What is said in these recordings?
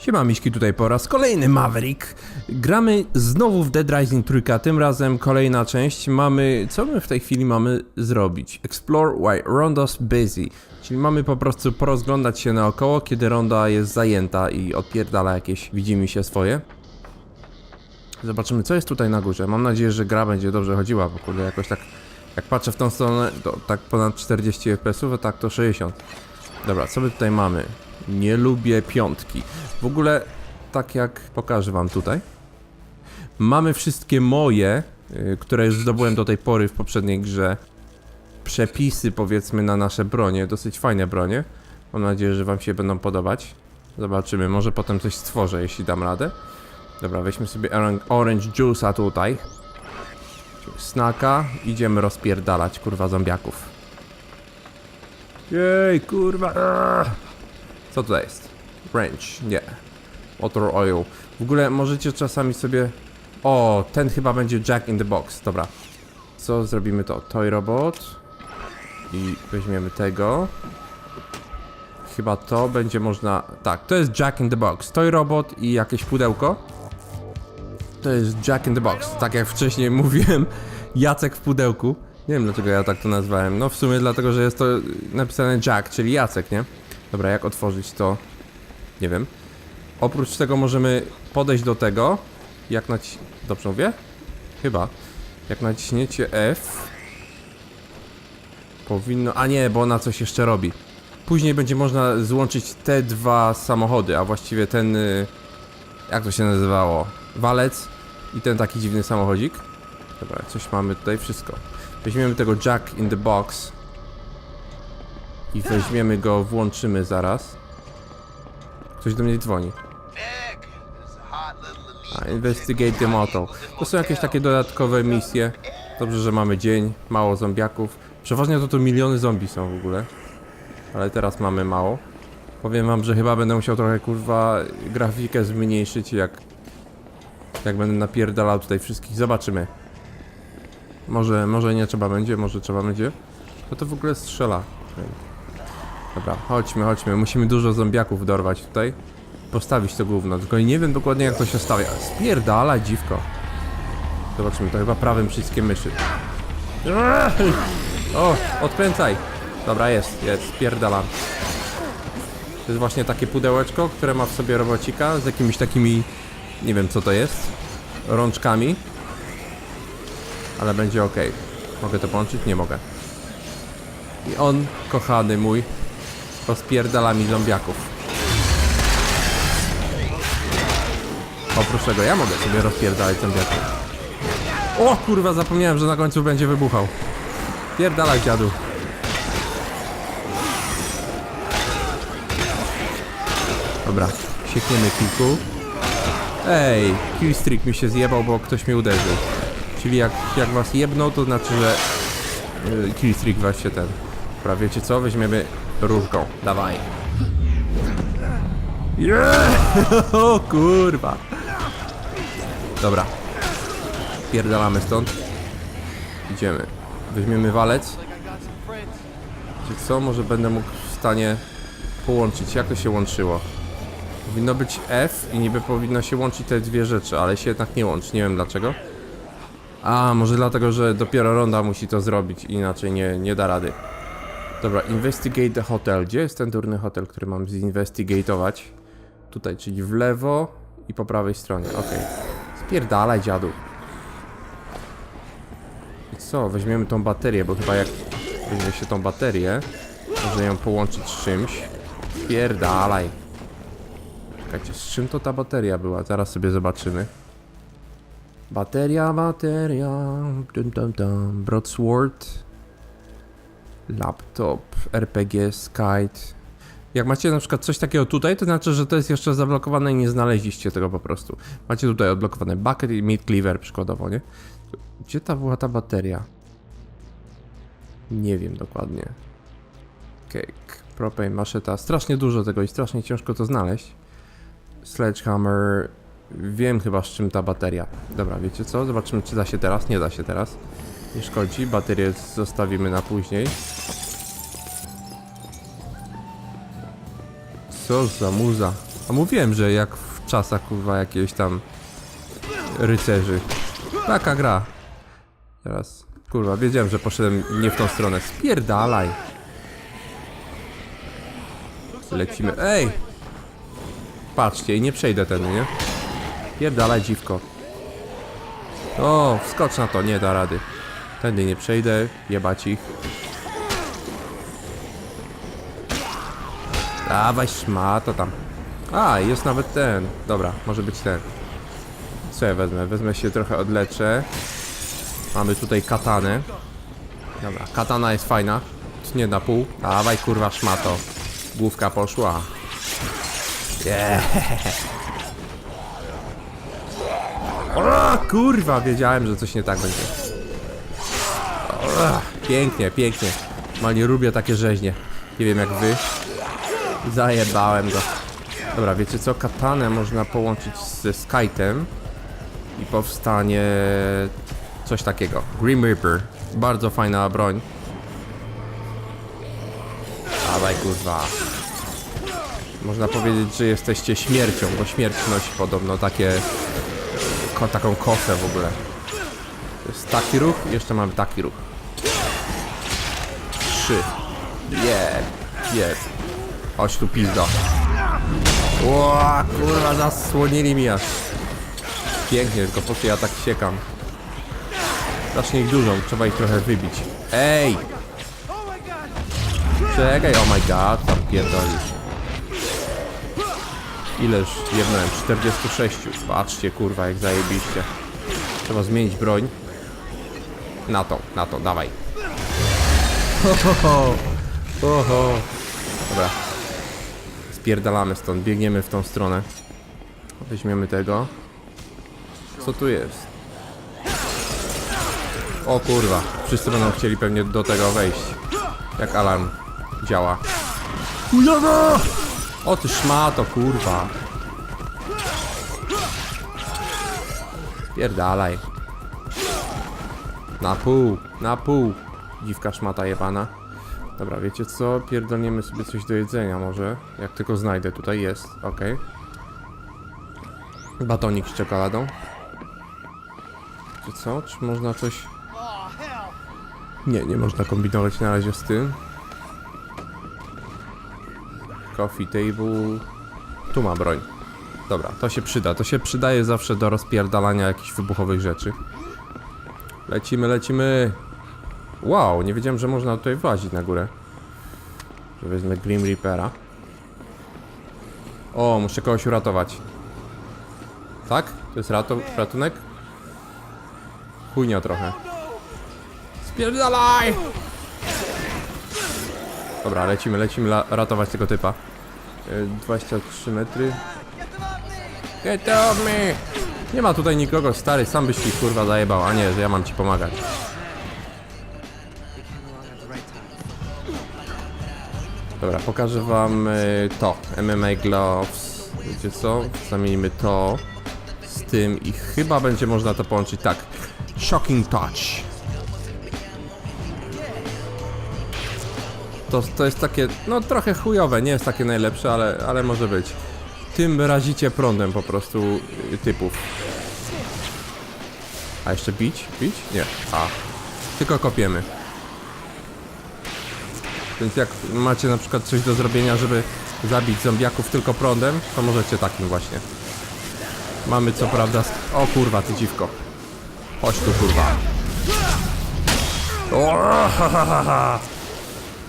Siema Miśki, tutaj po raz kolejny Maverick. Gramy znowu w Dead Rising trójka, tym razem kolejna część. Mamy, co my w tej chwili mamy zrobić? Explore while Ronda's busy. Czyli mamy po prostu porozglądać się naokoło, kiedy Ronda jest zajęta i odpierdala jakieś widzimy się swoje. Zobaczymy, co jest tutaj na górze. Mam nadzieję, że gra będzie dobrze chodziła, bo kurde, jakoś tak... Jak patrzę w tą stronę, to tak ponad 40 fps, a tak to 60. Dobra, co my tutaj mamy? Nie lubię piątki. W ogóle, tak jak pokażę wam tutaj, mamy wszystkie moje, y, które już zdobyłem do tej pory w poprzedniej grze, przepisy powiedzmy na nasze bronie, dosyć fajne bronie. Mam nadzieję, że wam się będą podobać. Zobaczymy, może potem coś stworzę, jeśli dam radę. Dobra, weźmy sobie oran- orange juice'a tutaj. Snaka, idziemy rozpierdalać, kurwa, zombiaków. Jej, kurwa. aaa. Co to jest? Wrench, nie. Motor oil. W ogóle możecie czasami sobie... O, ten chyba będzie Jack in the Box. Dobra. Co zrobimy to? Toy Robot. I weźmiemy tego. Chyba to będzie można... Tak, to jest Jack in the Box. Toy Robot i jakieś pudełko. To jest Jack in the Box. Tak jak wcześniej mówiłem, Jacek w pudełku. Nie wiem dlaczego ja tak to nazwałem. No w sumie dlatego, że jest to napisane Jack, czyli Jacek, nie? Dobra, jak otworzyć to? Nie wiem. Oprócz tego możemy podejść do tego. Jak naci... Dobrze mówię? Chyba. Jak naciśniecie F... Powinno... A nie, bo ona coś jeszcze robi. Później będzie można złączyć te dwa samochody, a właściwie ten... y, Jak to się nazywało? Walec i ten taki dziwny samochodzik. Dobra, coś mamy tutaj, wszystko. Weźmiemy tego Jack in the Box. I weźmiemy go, włączymy zaraz. Ktoś do mnie dzwoni. A, investigate the motel. To są jakieś takie dodatkowe misje. Dobrze, że mamy dzień, mało zombiaków. Przeważnie to tu miliony zombie są w ogóle. Ale teraz mamy mało. Powiem wam, że chyba będę musiał trochę kurwa grafikę zmniejszyć jak... Jak będę napierdalał tutaj wszystkich. Zobaczymy. Może, może nie trzeba będzie, może trzeba będzie. No to w ogóle strzela. Dobra, chodźmy, chodźmy. Musimy dużo zombiaków dorwać tutaj. Postawić to gówno. Tylko nie wiem dokładnie jak to się stawia. Spierdala dziwko. Zobaczymy, to chyba prawym przyciskiem myszy. O, odkręcaj. Dobra, jest, jest, spierdalam. To jest właśnie takie pudełeczko, które ma w sobie robocika z jakimiś takimi, nie wiem co to jest, rączkami. Ale będzie ok. Mogę to połączyć? Nie mogę. I on, kochany mój, rozpierdala mi zombiaków. Oprócz tego ja mogę sobie rozpierdalać zombiaków. O kurwa, zapomniałem, że na końcu będzie wybuchał. Pierdalaj dziadu. Dobra, siekniemy kilku. Ej, killstreak mi się zjebał, bo ktoś mnie uderzył. Czyli jak, jak was jebną, to znaczy, że yy, killstreak właśnie ten. Dobra, wiecie co? Weźmiemy różką. Dawaj. Yeah! O kurwa. Dobra. Pierdalamy stąd. Idziemy. Weźmiemy walec. Czy co? Może będę mógł w stanie połączyć. Jak to się łączyło? Powinno być F i niby powinno się łączyć te dwie rzeczy, ale się jednak nie łączy. Nie wiem dlaczego. A, może dlatego, że dopiero Ronda musi to zrobić, inaczej nie, nie da rady. Dobra, investigate the hotel. Gdzie jest ten durny hotel, który mam zinvestigatować? Tutaj, czyli w lewo i po prawej stronie. Okej. Spierdalaj, dziadu. I co? Weźmiemy tą baterię, bo chyba jak weźmie się tą baterię, można ją połączyć z czymś. Spierdalaj. Czekajcie, z czym to ta bateria była? Zaraz sobie zobaczymy. Bateria, bateria. Dum, dum, dum. Broadsword. Laptop, RPG, Skype. Jak macie na przykład coś takiego tutaj, to znaczy, że to jest jeszcze zablokowane i nie znaleźliście tego po prostu. Macie tutaj odblokowane bucket i meat cleaver przykładowo, nie? Gdzie ta była ta bateria? Nie wiem dokładnie. Cake, propane, maszeta. Strasznie dużo tego i strasznie ciężko to znaleźć. Sledgehammer. Wiem chyba z czym ta bateria. Dobra, wiecie co? Zobaczymy czy da się teraz. Nie da się teraz. Nie szkodzi. Baterię zostawimy na później. Co za muza. A mówiłem, że jak w czasach kurwa jakiegoś tam rycerzy. Taka gra. Teraz, kurwa, wiedziałem, że poszedłem nie w tą stronę. Spierdalaj. Lecimy. Ej! Patrzcie, i nie przejdę ten, nie? Pierdalaj dziwko. O, wskocz na to, nie da rady. Tędy nie przejdę, jebać ich. Dawaj szmato tam. A, jest nawet ten. Dobra, może być ten. Co ja wezmę? Wezmę się trochę odleczę. Mamy tutaj katanę. Dobra, katana jest fajna. Nie na pół. Dawaj kurwa szmato. Główka poszła. Yeah. O, kurwa, wiedziałem, że coś nie tak będzie. Pięknie, pięknie. Malnie lubię takie rzeźnie. Nie wiem jak wy. Zajebałem go. Dobra, wiecie co? Katanę można połączyć ze Skytem i powstanie coś takiego. Grim Reaper. Bardzo fajna broń. Dawaj kurwa. Można powiedzieć, że jesteście śmiercią, bo śmierć nosi podobno takie ko, taką kosę w ogóle. To jest taki ruch, jeszcze mamy taki ruch. Trzy. Yeah, yeah. Chodź tu pizdo. Ła, kurwa, zasłonili mi aż. Pięknie, tylko po co ja tak siekam. Strasznie ich dużo, trzeba ich trochę wybić. Ej! Czekaj, oh my god, tam pierdolisz. Ileż jednałem? 46. Patrzcie, kurwa, jak zajebiście. Trzeba zmienić broń. Na to, na to, dawaj. Ho, ho, ho. Ho, ho. Dobra. Spierdalamy stąd, biegniemy w tą stronę. Weźmiemy tego. Co tu jest? O kurwa, wszyscy będą chcieli pewnie do tego wejść. Jak alarm działa. Ujaga! O ty szmato, kurwa. Pierdalaj. Na pół, na pół. Dziwka szmata jebana. Dobra, wiecie co? Pierdolniemy sobie coś do jedzenia może. Jak tylko znajdę, tutaj jest, okej. Batonik z czekoladą. Czy co? Czy można coś... Nie, nie można kombinować na razie z tym. Coffee table. Tu ma broń. Dobra, to się przyda. To się przydaje zawsze do rozpierdalania jakichś wybuchowych rzeczy. Lecimy, lecimy. Wow, nie wiedziałem, że można tutaj włazić na górę. Że Wezmę Grim Reapera. O, muszę kogoś uratować. Tak? To jest ratu ratunek? Chujnia trochę. Spierdalaj! Dobra, lecimy, lecimy ratować tego typa. Y, 23 metry. Get off me! Nie ma tutaj nikogo, stary, sam byś ci kurwa zajebał, a nie, że ja mam ci pomagać. Dobra, pokażę wam y, to. MMA Gloves. Wiecie co? Zamienimy to z tym i chyba będzie można to połączyć tak. Shocking Touch. To, to jest takie, no trochę chujowe, nie jest takie najlepsze, ale, ale może być. Tym razicie prądem po prostu y, typów. A jeszcze bić? Bić? Nie. A. Tylko kopiemy. Więc jak macie na przykład coś do zrobienia, żeby zabić zombiaków tylko prądem, to możecie takim właśnie. Mamy co prawda... O kurwa, ty dziwko. Chodź tu kurwa. O, ha, ha, ha, ha.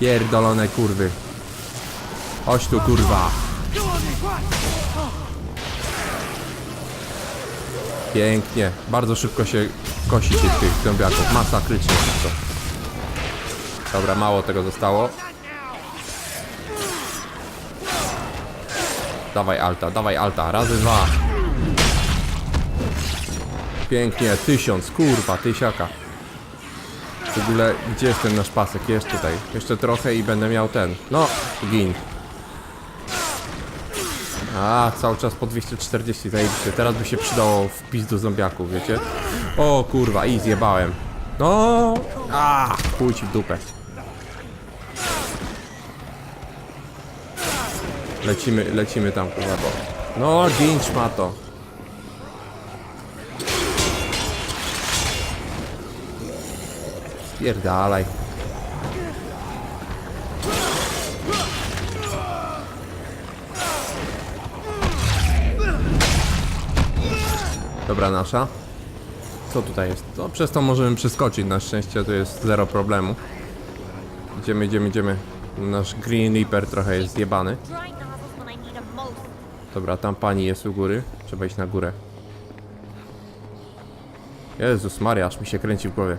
Pierdolone kurwy. Chodź tu kurwa. Pięknie. Bardzo szybko się kosi tych, tych zombiaków. Masakrycznie szybko. Dobra, mało tego zostało. Dawaj alta, dawaj alta. Razy dwa. Pięknie, tysiąc, kurwa, tysiaka. W ogóle, gdzie jest ten nasz pasek? Jest tutaj. Jeszcze trochę i będę miał ten. No, gin. A, cały czas po 240, zajebiście. Teraz by się przydało wpis do zombiaków, wiecie? O kurwa, i zjebałem. No, a, ci w dupę. Lecimy, lecimy tam kurwa, bo... No, gin szmato. Spierdalaj. Dobra, nasza. Co tutaj jest? No, przez to możemy przeskoczyć, na szczęście to jest zero problemu. Idziemy, idziemy, idziemy. Nasz Green Reaper trochę jest zjebany. Dobra, tam pani jest u góry. Trzeba iść na górę. Jezus Maria, aż mi się kręci w głowie.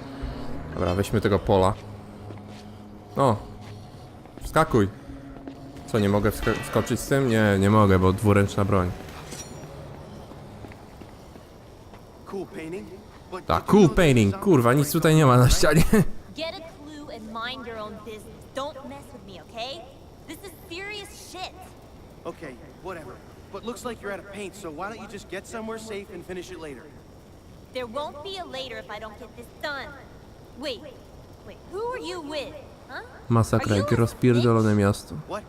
Dobra, weźmy tego pola. No. Wskakuj. Co, nie mogę wskoczyć z tym? Nie, nie mogę, bo dwuręczna broń. Cool painting. But Tak, cool painting. zombies Kurwa, nic tutaj nie ma na ścianie. Get a clue and mind your own business. Don't mess with me, okay? This is serious shit. Okay, whatever. But looks like you're out of paint, so why don't you just get somewhere safe and finish it later? There won't be a later if I don't get this done. Wait, wait, who are you with? Huh? Masakra, jakie rozpierdolone miasto. What?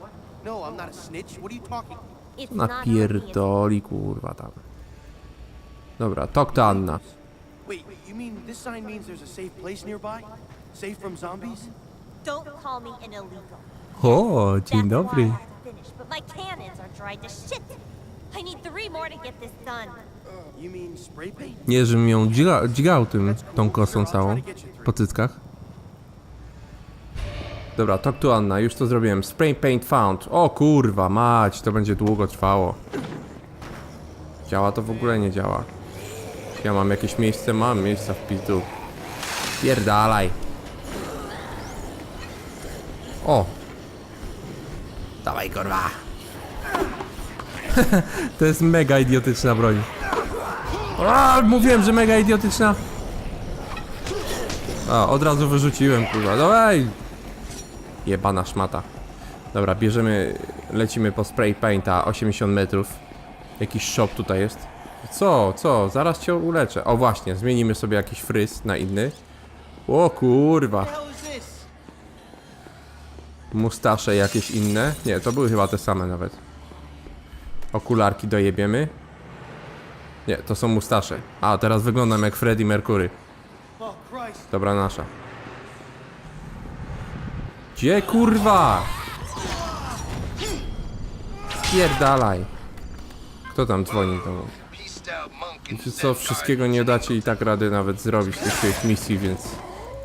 No, I'm not a snitch. What are you talking? snitch? It's not obvious. Napierdoli, kurwa tam. Dobra, talk to Anna. Wait, you mean this sign means there's a safe place nearby? Safe from zombies? Don't call me an illegal. O, That's dzień why dobry. Finish, but my cannons are dried to shit. I need three more to get this done. You mean spray paint? Nie, żebym ją dźga, dźgał tym, tą kosą całą. Po cyckach. Dobra, talk to Anna, już to zrobiłem. Spray paint found. O kurwa, mać, to będzie długo trwało. Działa to w ogóle nie działa. Ja mam jakieś miejsce? Mam miejsca w pizdu. Pierdalaj. O. Dawaj kurwa. to jest mega idiotyczna broń. A, mówiłem, że mega idiotyczna. A, od razu wyrzuciłem, kurwa. Dawaj! Jebana szmata. Dobra, bierzemy, lecimy po spray painta 80 metrów. Jakiś shop tutaj jest. Co, co? Zaraz cię uleczę. O właśnie, zmienimy sobie jakiś fryz na inny. O kurwa. What the hell is this? Mustasze jakieś inne. Nie, to były chyba te same nawet. Okularki dojebiemy. Nie, to są mustasze. A, teraz wyglądam jak Freddie Mercury. Dobra nasza. Gdzie kurwa? Spierdalaj. Kto tam dzwoni in Wiecie co, wszystkiego nie dacie i tak rady nawet zrobić tych swoich misji, więc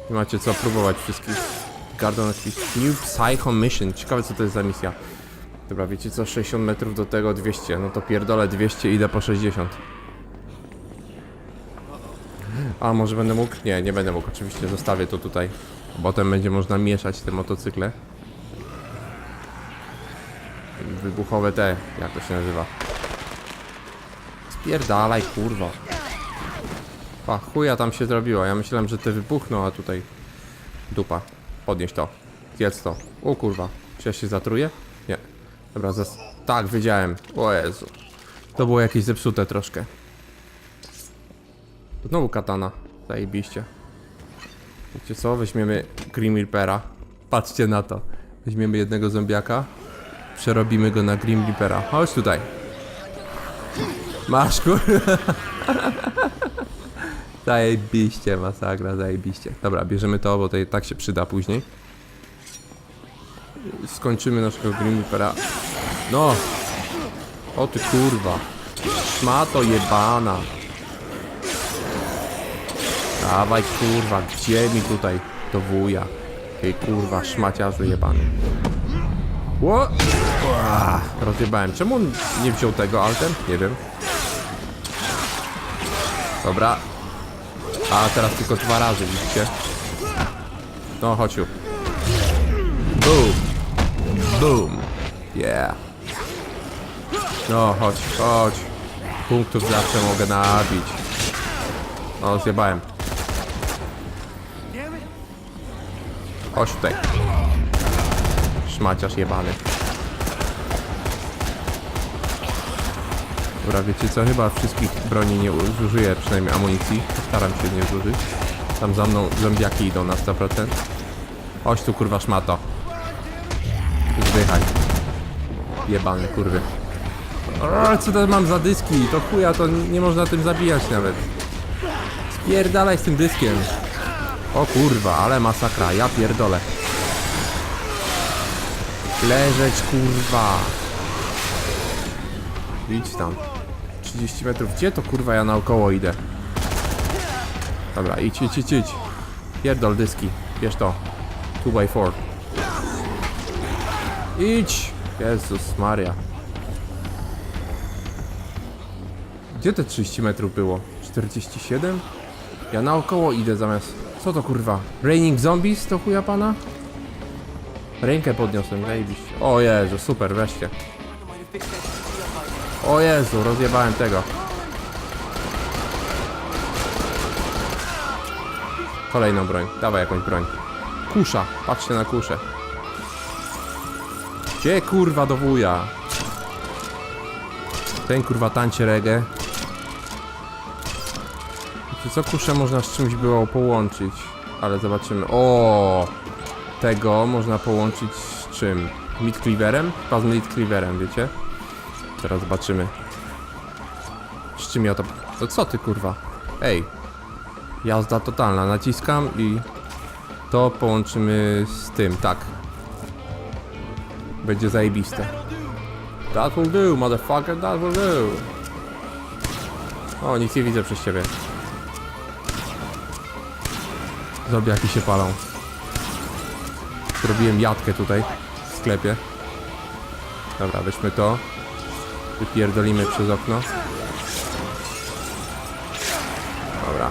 nie macie co próbować wszystkich. Peace. New Psycho Mission. Ciekawe co to jest za misja. Dobra, wiecie co, 60 metrów do tego 200. No to pierdolę 200 idę po 60. A może będę mógł? Nie, nie będę mógł. Oczywiście zostawię to tutaj. Potem będzie można mieszać te motocykle. Wybuchowe te, jak to się nazywa? Spierdalaj, kurwa. Pa, chuja tam się zrobiło. Ja myślałem, że te wybuchną, a tutaj dupa. Podnieś to. Zjedz to. O kurwa. Czy ja się zatruję? Nie. Dobra, zas... Tak, wiedziałem. O Jezu. To było jakieś zepsute troszkę. Znowu katana. Zajebiście. Wiecie co? Weźmiemy Grim Reapera. Patrzcie na to. Weźmiemy jednego zombiaka. Przerobimy go na Grim Reapera. Chodź tutaj. Masz kurwa. Zajebiście, masakra, zajebiście. Dobra, bierzemy to, bo to tak się przyda później. Skończymy naszego Grim Reapera. No! O ty kurwa. Szmato jebana. Dawaj kurwa, gdzie mi tutaj do wuja? Tej kurwa, szmaciarzu jebany. Ło! Ła, Rozjebałem. Czemu on nie wziął tego altem? Nie wiem. Dobra. A teraz tylko dwa razy, widzicie? No, chodź tu. Boom. Boom. Yeah. No, chodź, chodź. Punktów zawsze mogę nabić. O, zjebałem. Chodź tutaj. Szmaciarz jebany. Dobra, wiecie co? Chyba wszystkich broni nie zużyję, przynajmniej amunicji. Postaram się nie zużyć. Tam za mną zombiaki idą na 100%. Chodź tu kurwa szmato. Zdychaj. Jebane kurwy. O, co to mam za dyski? To chuja, to nie można tym zabijać nawet. Spierdalaj z tym dyskiem. O kurwa, ale masakra, ja pierdolę. Leżeć kurwa. Idź tam. 30 metrów. Gdzie to kurwa ja naokoło idę? Dobra, idź, idź, idź, idź. Pierdol dyski. Bierz to. 2x4. Idź! Jezus Maria. Gdzie te 30 metrów było? 47? Ja naokoło idę zamiast... Co to kurwa? Raining Zombies to chuja pana? Rękę podniosłem, zajebiście. O Jezu, super, weźcie. O Jezu, rozjebałem tego. Kolejną broń, dawaj jakąś broń. Kusza, patrzcie na kuszę. Gdzie kurwa do wuja? Ten kurwa tańczy reggae. Wiecie co kuszę można z czymś było połączyć? Ale zobaczymy. O, Tego można połączyć z czym? Meat? Chyba z meat wiecie? Teraz zobaczymy. Z ja to... To co ty kurwa? Ej. Jazda totalna. Naciskam i... To połączymy z tym, tak. Będzie zajebiste. That will do, motherfucker, that will do. O, nic nie widzę przez ciebie. Zombiaki się palą. Zrobiłem jatkę tutaj w sklepie. Dobra, weźmy to. Wypierdolimy przez okno. Dobra.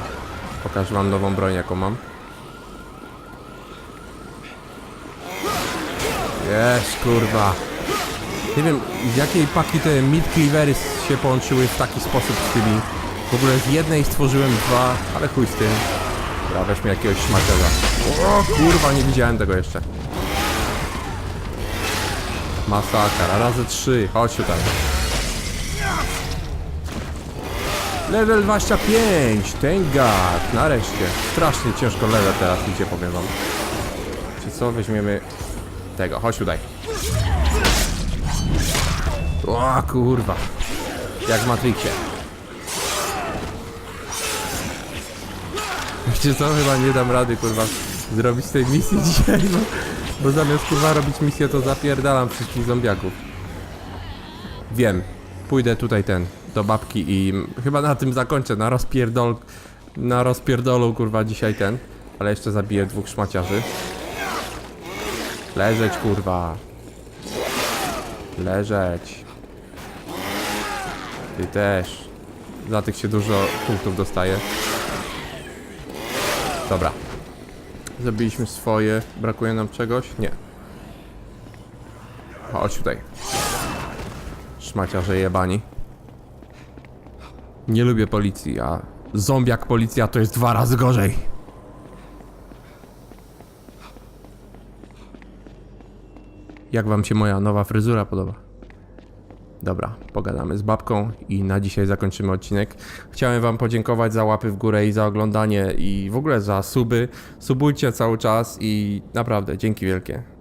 Pokażę wam nową broń, jaką mam. Jest, kurwa. Nie wiem, z jakiej paki te mid cleavery się połączyły w taki sposób z tymi. W ogóle z jednej stworzyłem dwa, ale chuj z tym. Dobra, weźmy jakiegoś szmaciarza. O kurwa, nie widziałem tego jeszcze. Masakra, razy trzy, chodź tutaj. Level 25, thank god, nareszcie. Strasznie ciężko level teraz idzie, powiem wam. Czy co, weźmiemy tego, chodź tutaj. O kurwa. Jak w Matrixie. Wiecie co, chyba nie dam rady kurwa zrobić tej misji dzisiaj, bo, bo zamiast kurwa robić misję to zapierdalam wszystkich zombiaków. Wiem, pójdę tutaj ten, do babki i chyba na tym zakończę, na rozpierdol, na rozpierdolu kurwa dzisiaj ten, ale jeszcze zabiję dwóch szmaciarzy. Leżeć kurwa. Leżeć. Ty też. Za tych się dużo punktów dostaje. Dobra. Zabiliśmy swoje. Brakuje nam czegoś? Nie. Chodź tutaj. Szmaciarze jebani. Nie lubię policji, a zombiak policja to jest dwa razy gorzej. Jak wam się moja nowa fryzura podoba? Dobra, pogadamy z babką i na dzisiaj zakończymy odcinek. Chciałem wam podziękować za łapy w górę i za oglądanie i w ogóle za suby. Subujcie cały czas i naprawdę dzięki wielkie.